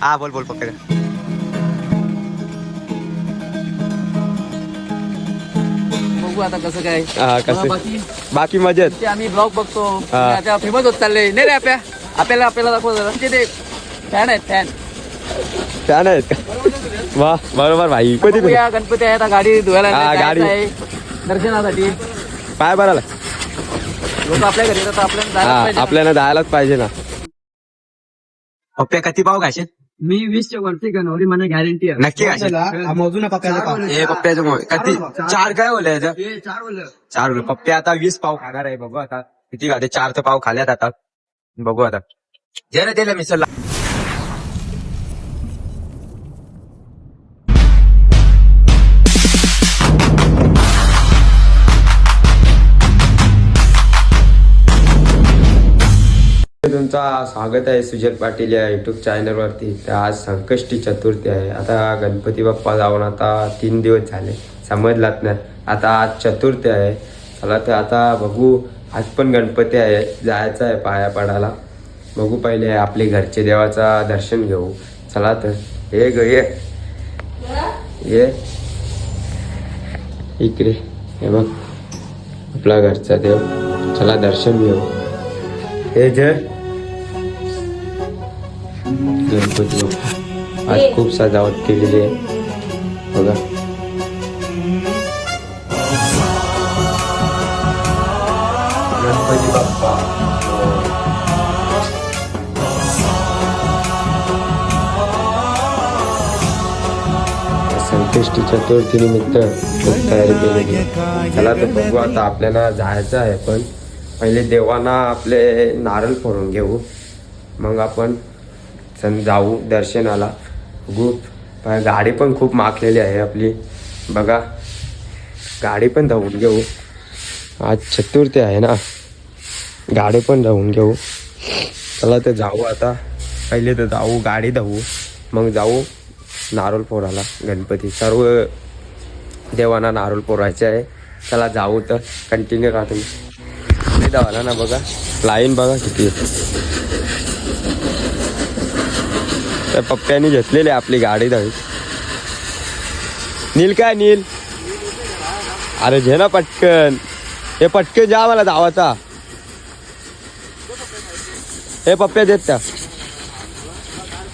हा बोल बोल पप्प्या बघू आता कसं काय. कसं? बाकी? बाकी मजेत. आम्ही ब्लॉग बघतो. आता फेमस होत चालले. नाही रे आपल्या. आपल्याला आपल्याला दाखव जरा म्हणजे ते फॅन आहेत फॅन छान आहेत वा बरोबर भाई. गणपती आहे आता गाडी धुवायला गाडी. दर्शनासाठी. पाय बराला लोक आपल्या घरी. आपल्याला जायलाच पाहिजे ना. पप्प्या किती पाव खायचे मी वीसच्या वरती गणवली मला गॅरंटी आहे. नक्की खायचे हे पप्प्याचे. किती चार काय बोलले याचं? चार बोल चार बोलले. पप्प्या आता वीस पाव खाणार आहे. बघू आता. किती खाते? चार तर पाव खाल्यात आता. बघू आता. जे रे दिले मिसळला तुमचा स्वागत आहे सुजल पाटील या युट्यूब चॅनलवरती तर आज संकष्टी चतुर्थी आहे. आता गणपती बाप्पा जाऊन आता तीन दिवस झाले. समजलात नाही आता आज चतुर्थी आहे. चला तर आता बघू. आज पण गणपती आहे. जायचं आहे पाया पडायला. बघू पहिले आपले घरचे देवाचा दर्शन घेऊ. चला तर. हे ग ये. ये. इकडे. हे बघ. आपला घरचा देव. चला दर्शन घेऊ. हे जय गणपती बाप्पा. आज खूप सजावट केलेली आहे. बघा. गणपती बाप्पा. संकष्टी चतुर्थी निमित्त खूप तयारी केलेली आहे. चला तर बघू आता आपल्याला जायचं आहे पण पहिले देवांना आपले नारळ फोडून घेऊ. मग आपण चल जाऊ दर्शनाला. खूप गाडी पण खूप माखलेली आहे आपली. बघा. गाडी पण धावून घेऊ. आज चतुर्थी आहे ना. गाडी पण धावून घेऊ. चला तर जाऊ आता. पहिले तर जाऊ गाडी धावू. मग जाऊ नारोल पोराला गणपती. सर्व देवांना नारोल पोरायचे आहे. चला जाऊ तर. कंटिन्यू राहतो मी देवाला ना बघा. लाईन बघा किती. त्या पप्प्याने घेतलेली आहे आपली गाडी धावी नील काय नील? अरे घे ना पटकन. हे पटकन जा मला धावाचा. हे पप्प्या देत त्या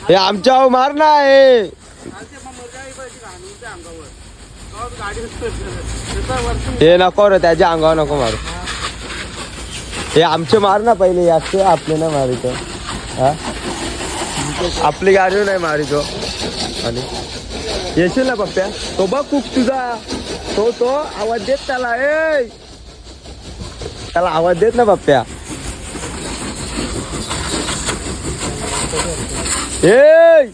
हे आमच्या मार ना हे हे नको रे त्याच्या अंगावर नको मारू. हे आमचे मार ना पहिले असते आपले ना मारित. हा? आपली गाडी नाही मारितो आणि येशील ना पप्प्या? तो बघ खूप तुझा. तो तो आवाज देत त्याला ए त्याला आवाज देत ना पप्प्या. ए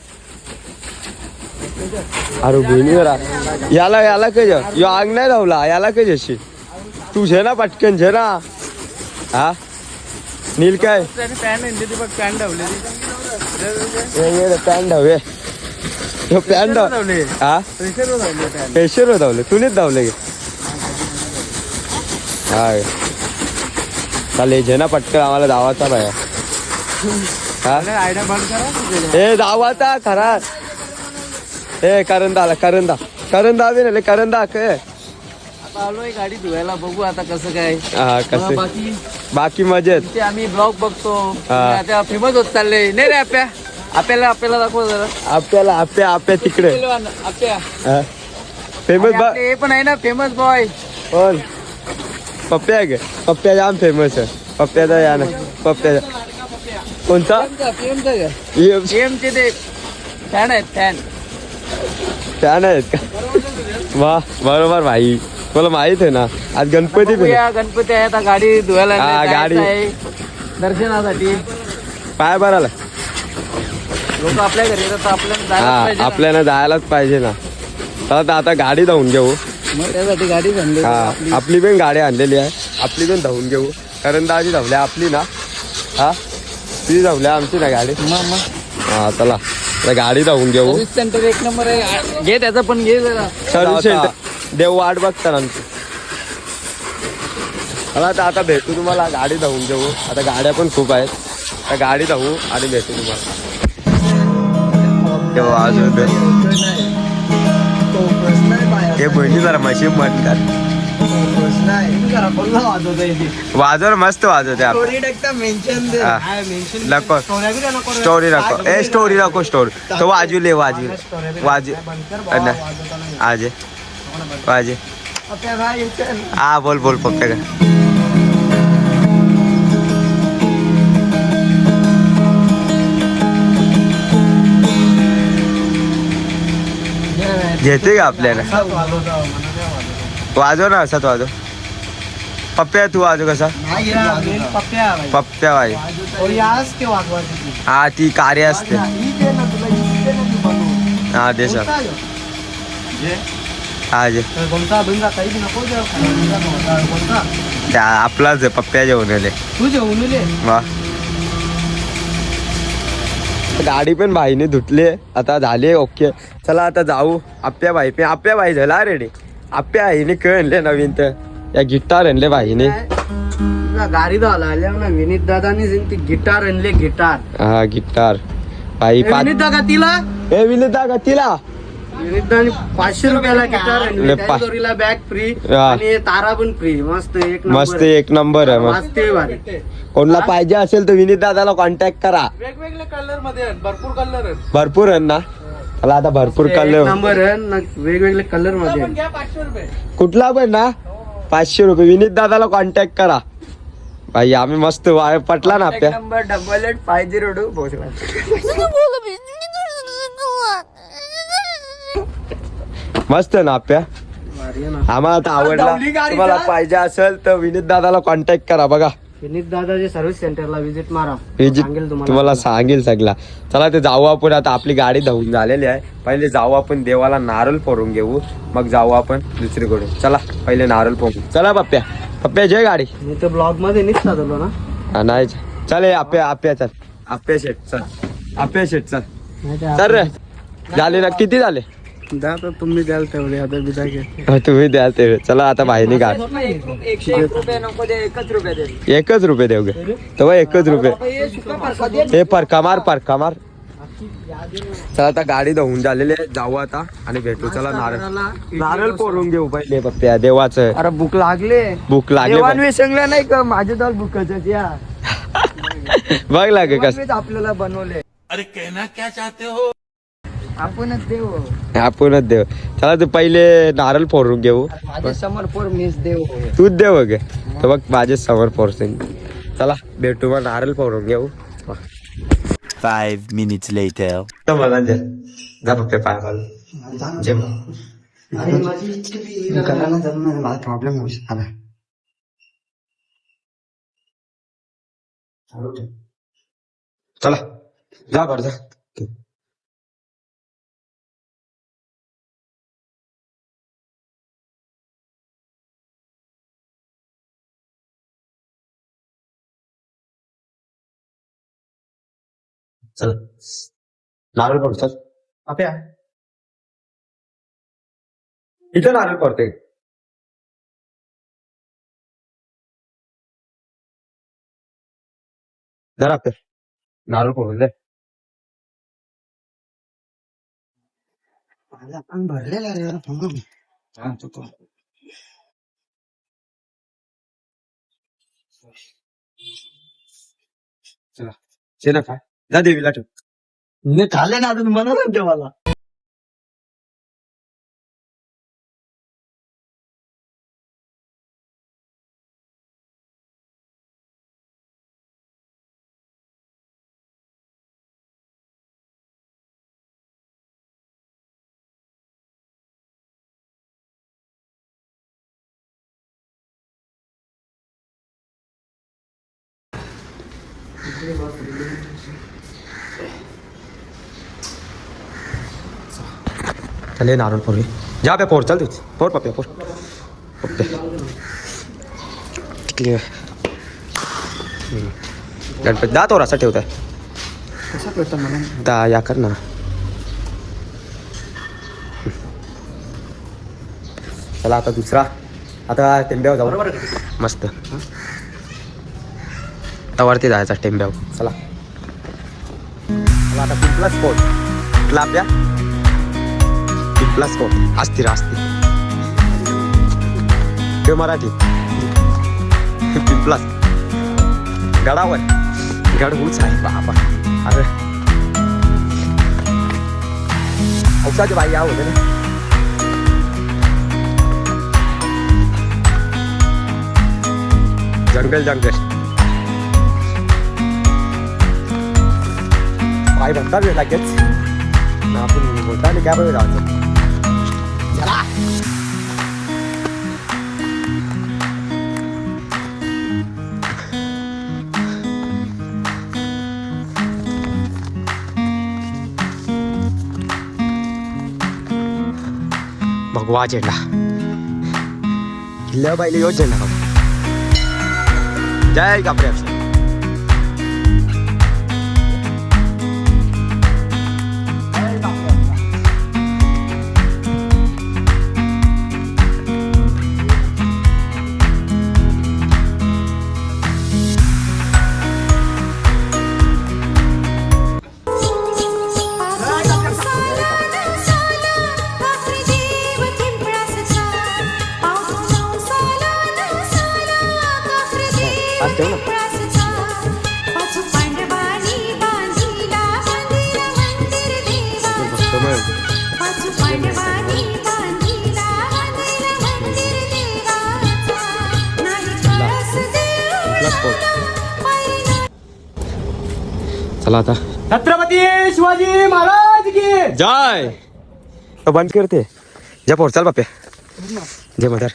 अरे बहिणीवर याला याला काय यो आग नाही धावला याला काय जशी तू झे ना पटकन झे ना. हा? नील काय? पॅन बघ पॅन ठेवलेली पॅन धावे तो पॅन धाव धावले हा प्रेशर धावले धावले तूनेच धावले हा चालेल झे ना पटकन आम्हाला धावाचा बाया. हा? आयडिया बंद करा ए धावाचा खरा. ए करंदा आला करंदा करंदा बी ना करंदा काय आलोय गाडी धुवायला. बघू आता कसं काय. हा कसं बाकी बाकी मजेत. ते आम्ही ब्लॉग बघतो. आता फेमस होत चालले नाही रे आपल्या आपल्याला आपल्याला दाखव जरा. आपल्याला आपल्या आपल्या तिकडे. पहिलवान, आपल्या फेमस आपले हे पण आहे ना फेमस बॉय कोण? पप्प्या का? पप्प्या जाम फेमस आहे. पप्प्याचा या ना. पप्प्याचा कोणता? ये- चे ते फॅन आहेत फॅन फॅन आहेत का? वा बरोबर भाई. मला माहीत आहे ना. आज गणपती पण आहे. बघूया गणपती आहे आता गाडी धुवायला हा, जायचं गाडी. आहे. दर्शनासाठी. पाय बराला लोक आपल्या घरी येतात तर आपल्याला जायला हा पाहिजे ना. आपल्याला जायलाच पाहिजे ना. चला तर आता गाडी धावून घेऊ. मग त्यासाठी गाडी आणली. हा आपली आपली पण गाडी आणलेली आहे. आपली पण धावून घेऊ. कारण दाजी धावल्या आपली ना. हा ती धावल्या आमची ना गाडी. मग मग. हा चला. आता गाडी धावून घेऊ. सर्व्हिस सेंटर एक नंबर आहे. घे त्याचं पण घे जरा. सर्व्हिस सेंटर देव वाट बघता आमची. मला आता आता भेटू तुम्हाला गाडी धावून घेऊ आता गाड्या पण खूप आहेत. आता गाडी धावू आणि भेटू तुम्हाला. ते वाजवत हे बहिणी जरा मशीन म्हणतात वाजव ना, मस्त वाजवते आप-. नको. स्टोरी नको ए स्टोरी नको. स्टोरी तो वाजूले वाजू वाजू. आजे वाजे हा बोल बोल पप्पा का घेते का आपल्याला। वाजव ना असाच वाजव। पप्प्या तू वाजव कसा? पप्प्या वाज हा ती कार्य असते। हा दे सर। जे. त्या आपलाच आहे पप्प्या जेवण आले तू जेवून वा. गाडी पण भाईने धुतली आता झाली ओके. चला आता जाऊ. आप्या भाई पे आप्या भाई झाला रेडी आप्या आईने कळ आणले नवीन तर. या गिटार आणले भाईने. गाडी ना विनीत दादानी ती गिटार आणले गिटार. हा गिटार. भाई विनीत दादा तिला? ए विनिता का तिला. पाचशे रुपयाला गिटार बॅग फ्री. आणि तारा पण फ्री मस्त एक नंबर मस्त एक नंबर आहे मस्त. कोणला पाहिजे असेल तर विनीत दादाला कॉन्टॅक्ट करा. वेगवेगळ्या कलरमध्ये आहेत, भरपूर कलर आहेत. भरपूर आहे ना? मला आता भरपूर कलर नंबर आहे न वेगवेगळे कलरमध्ये आहेत. कुठला पण ना? पाचशे रुपये. विनीत दादाला कॉन्टॅक्ट करा. भाई आम्ही मस्त पटला ना आपल्या. Number double eight five zero two मस्त ना ना. आम्हाला आता आवडला. तुम्हाला? पाहिजे असेल तर विनीत दादाला कॉन्टॅक्ट करा बघा. विनीत दादाच्या सर्व्हिस सेंटरला विजिट मारा. विजिट सांगेल तुम्हाला. सांगेल सगळा. चला ते जाऊ आपण. आता आपली गाडी धावून झालेली आहे. पहिले जाऊ आपण देवाला नारळ फोडून घेऊ. मग जाऊ आपण दुसरीकडे चला पहिले नारळ फोडू चला पप्प्या. पप्प्या जय गाडी. मी तर ब्लॉगमध्ये निघता आलो ना. हा, नाही. चल आप्या आप्या चल. आप्या शेट चल. आप्या शेट चल. चल रे. झाले ना? किती झाले? द्या तर तुम्ही द्याल तेवढे आता घे हा, तुम्ही द्याल ते चला आता बाहेर गाडी एकशे एक रुपये नको दे एकच रुपये दे. एकच रुपये देऊ गे. तेव्हा एकच रुपये. हे परका मार परका मार. चला आता गाडी धावून झालेली आहे. जाऊ आता आणि भेटू. चला नारळ. नारळ पोरून घेऊ पहिले पप्प्या देवाचं. अरे भूक लागले. भूक लागली देवान विसंगला नाही का? माझ्या दाल भूकच या. बघ लागे कस देवानवेच आपल्याला बनवले. आपणच देव. आपणच देव. चला तू पहिले नारळ फोडून घेऊ. समोर पोर मिस देव तूच देव गे तर बघ माझे समोर पोरसेन चला भेटू मग नारळ फोडून घेऊ. Five minutes later. तर मला जा पाय घाल जे मला प्रॉब्लेम होऊ शकला. चला. जा बरं जा. चल. नारळ पड चल आपल्या इथं नारळ पडते जरा आपल्या नारळ पडून दे. आपण भरलेला रे हा, तू तो. चला. शेना काय जा देवीला ठेव. मी खाल्ले ना अजून बनवलं देवाला चले नारळ फोडू जा पे पोर चल तूच पोर पप्प्या पोर. क्लिअर गणपती जा तो असा ठेवताय. कसा करतो मला दा या कर ना. चला आता दुसरा. आता टेंब्यावर जाऊ. मस्त. आता वरती जायचा टेंब्यावर. चला. चला आता कुठला कुठला आपल्या प्लस कोट असतील असतील ते मराठी. प्लस गडावर. गड उच आहे बाबा. अरे. औषधाची बाई या वगैरे जंगल जंगल. पाय म्हणता रे लगेच? आपण बोलता आणि काय बघा जायचं. વા જેટલા લે ભાઈ લ્યો જેટલા જય કાપડે चला आता. छत्रपती शिवाजी महाराज की जय! तो बंद करते जय पोर चल बाप्या जय मदर.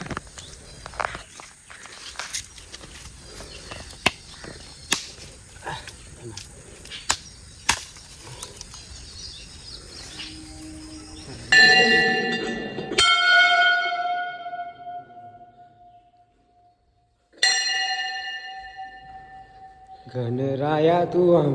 गणराया तू आम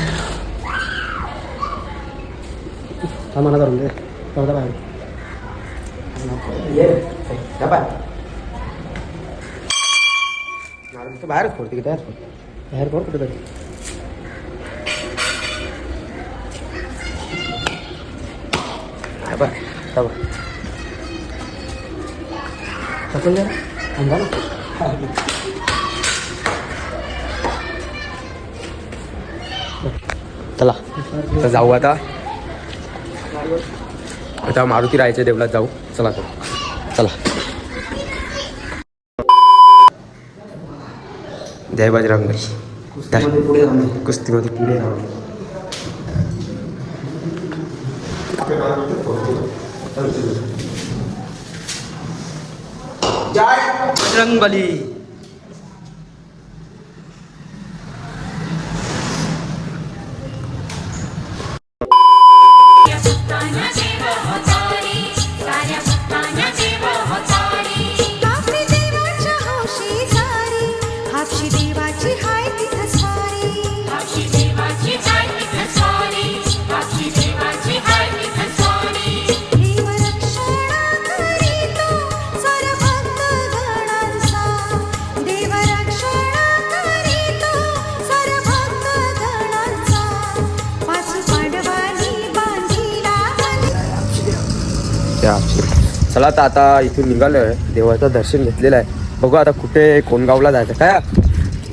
नको मला करून दे. चौदा बाहेर. बाहेरच फोडते की तयार बाहेर फोड कुठे तरी बरं चला तर जाऊ आता. आता मारुती राहायच्या देवळात जाऊ. चला तर. चला. जय बजरंग कुस्तीमध्ये पुढे राहू. बजरंग बली. हापशी चला आता आता इथून निघालोय. देवाचं दर्शन घेतलेलं आहे. बघू आता कुठे कोणगावला जायचं. काय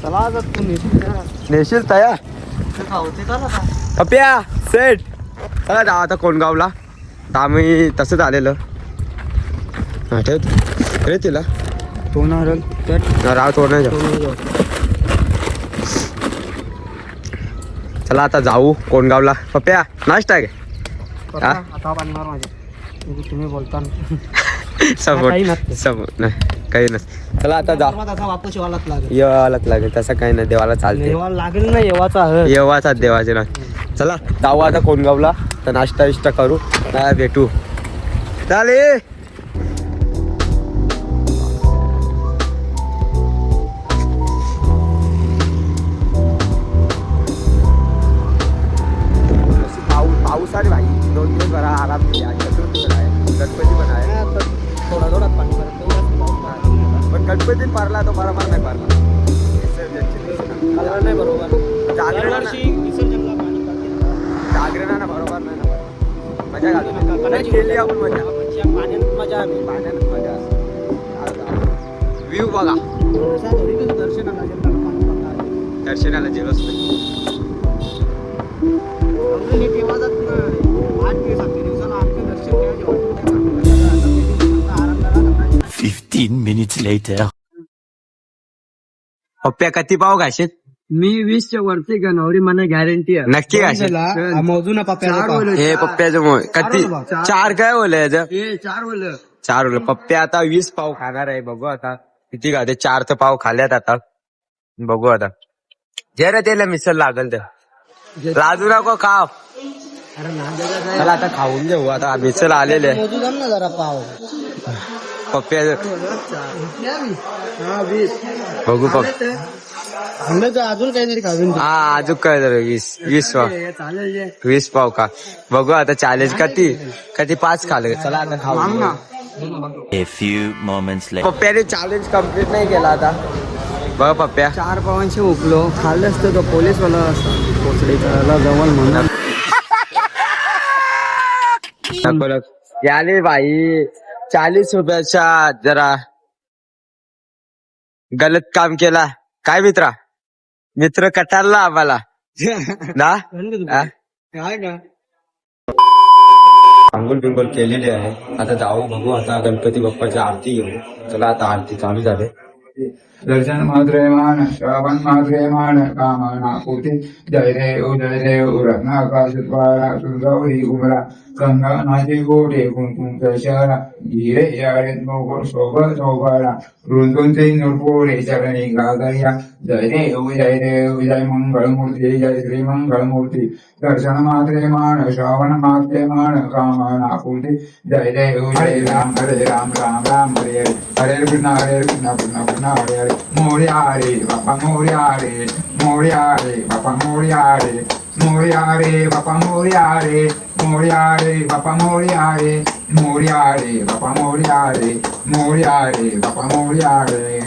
चला आता तू नेशील का? नेशील तया? ते खावते का आता? पप्या सेट. चला जा आता कोणगावला तर आम्ही तसंच आलेलं. ठेव रे तिला. तो राव चला आता जाऊ कोणगावला पप्या नाश्ता आहे काय? आता आता बांधणार माझे. तुम्ही बोलता काही सपोर्ट नसतं. सपोर्ट नाही काही नसतं. चला आता जा. तसा वापस येवालाच लागेल. येवालाच लागेल तसं काही नाही देवाला चालते लागेल ना येवाचा येवाचा देवाचे ना चला जाऊ आता कोणगावला तर नाश्ता विष्टा करू नाही भेटू. चाले पण आहे थोडा थोडा पाणी पडत पण गणपतीत पारला तो बरोबर नाही पारला दिवशी. नाही बरोबर जागरणानं दरवर्षी विसर्जनला पाणी पडते. जागरणानं बरोबर नाही ना पारला. मजा घालू कणाची केली आपण मजा म्हणजे पाण्यात मजा आली पाण्यात मजा व्ह्यू बघा दर्शनाला तर पाणी. दर्शनाला नाही आमचं हे केव्हा जात नाही. आठ दिवस आठ दिवसाला आमचं दर्शन त्या 15 minutes later. पप्प्या किती पाव घाशीत मी वीसच्या वरती गणवरी मला गॅरंटी आहे. नक्की घाशीत मोजून हे पप्प्याचं किती चार. चार. काय बोलले याचं? चार बोल चार बोल पप्प्या आता वीस पाव खाणार आहे. बघू आता. किती खाते? चार तर पाव खाल्ल्यात आता. बघू आता. जे रे त्याला मिसल लागल तर. लाजू नको खाव. चला आता खाऊन घेऊ आता मिसल आलेले ना जरा पाव. पप्प्याचं हा वीस बघू पप्प तर अजून काहीतरी. हा अजून काय झालं वीस वीस पाव चालेल. वीस पाव का बघू आता चॅलेंज कधी? कधी पाच खाल. चला आता खाऊ. A few moments later. पप्प्याने चॅलेंज कंप्लीट नाही केला आता. बघ पप्प्या. चार पावांशी उकलो खाल्लं असतं तो पोलीस वाला पोचडे करायला जवळ म्हणून. दाखवलं याले भाई चाळीस रुपयाच्या जरा गलत काम केला. काय मित्रा? मित्र कटारला आम्हाला. ना? हा? आंघोळ बिंगोळ केलेली आहे. आता जाऊ बघू आता गणपती बाप्पाची आरती घेऊ चला आता आरती चालू झाले. दर्शन मात्रेमान श्रावण मात्रेमान कामना पुती जय देव जय देव रत्नाकाश द्वारा सुगौरी उमरा। गंगा नाचे गोटे कुंकुम शहरा गिरे यारे मोगोर शोभ शोभरा। रुंदुंचे नुरपोरे चरणी गागर्या जय देव जय देव जय मंगळ मूर्ती जय श्री मंगळ मूर्ती दर्शन मात्रेमान श्रावण मात्रेमान कामना पुती जय देव जय राम हरे राम राम राम हरे हरे। हरे कृष्ण हरे कृष्ण कृष्ण कृष्ण। हरे हरे मोर्या रे बापा मोर्या रे मोर्या रे बापा मोर्या रे मोर्या रे बापा मोर्या रे मोर्या रे बापा मोर्या रे मोर्या रे बापा मोर्या रे मोर्या रे बापा मोर्या रे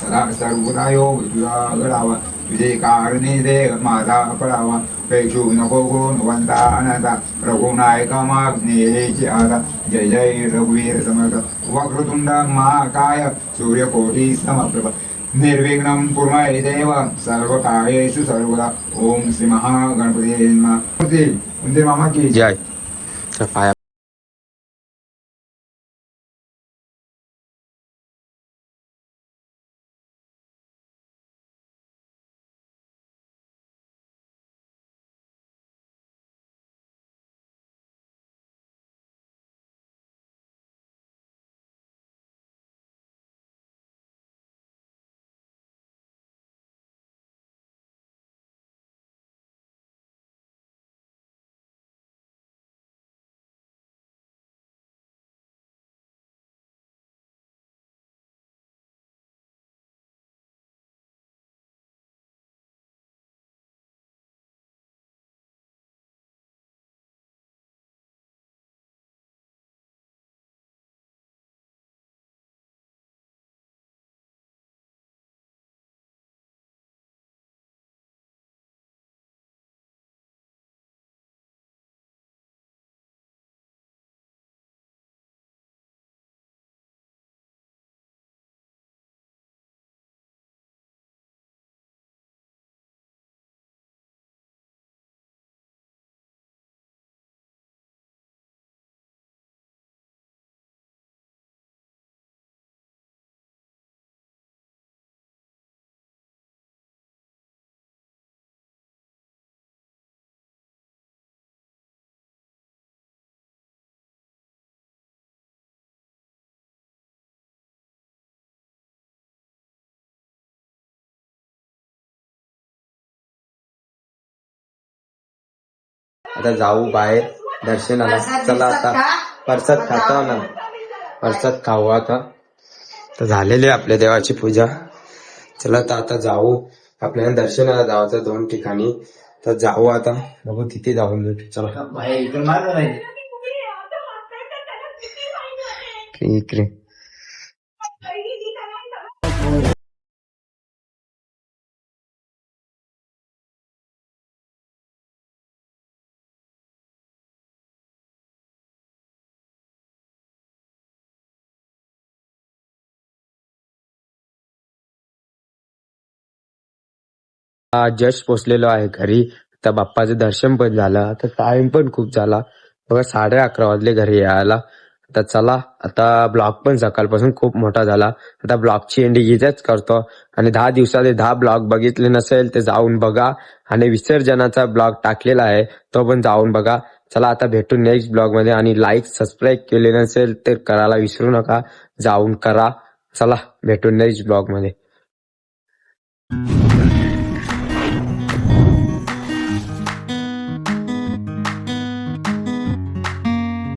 सदा सर्वदा तुझा गडावा तुझे कारणे दे माझा पडावा पेशू नको गुणवंता अनंता रघुनायक माग्नेची आता जय जय रघुवीर समर्थ वक्रतुंड महाकाय। सूर्यकोटी समप्रभ निर्विघ्नं कुर्महे देव। सर्व कार्येषु सर्वदा ओम श्री महागणपती मामा की जय। पाया आता जाऊ बाहेर दर्शनाला चला आता. परसाद खाता ना. परसाद खाऊ आता. तर झालेली आहे आपल्या देवाची पूजा. चला तर आता जाऊ. आपल्याला दर्शनाला जायचं दोन ठिकाणी. तर जाऊ आता. बघू तिथे जाऊन चला. इकडे. जस्ट पोचलेलो आहे घरी. तर बाप्पाचं दर्शन पण झालं. आता टाइम पण खूप झाला. बघा साडे अकरा वाजले घरी यायला. तर चला आता ब्लॉग पण सकाळपासून खूप मोठा झाला. आता ब्लॉगची एंडिंग इथेच करतो. आणि दहा दिवसात दहा ब्लॉग बघितले नसेल ते जाऊन बघा. आणि विसर्जनाचा ब्लॉग टाकलेला आहे तो पण जाऊन बघा. चला आता भेटू नेक्स्ट ब्लॉगमध्ये. आणि लाईक सबस्क्राईब केले नसेल तर करायला विसरू नका. जाऊन करा. चला भेटू नेक्स्ट ब्लॉगमध्ये.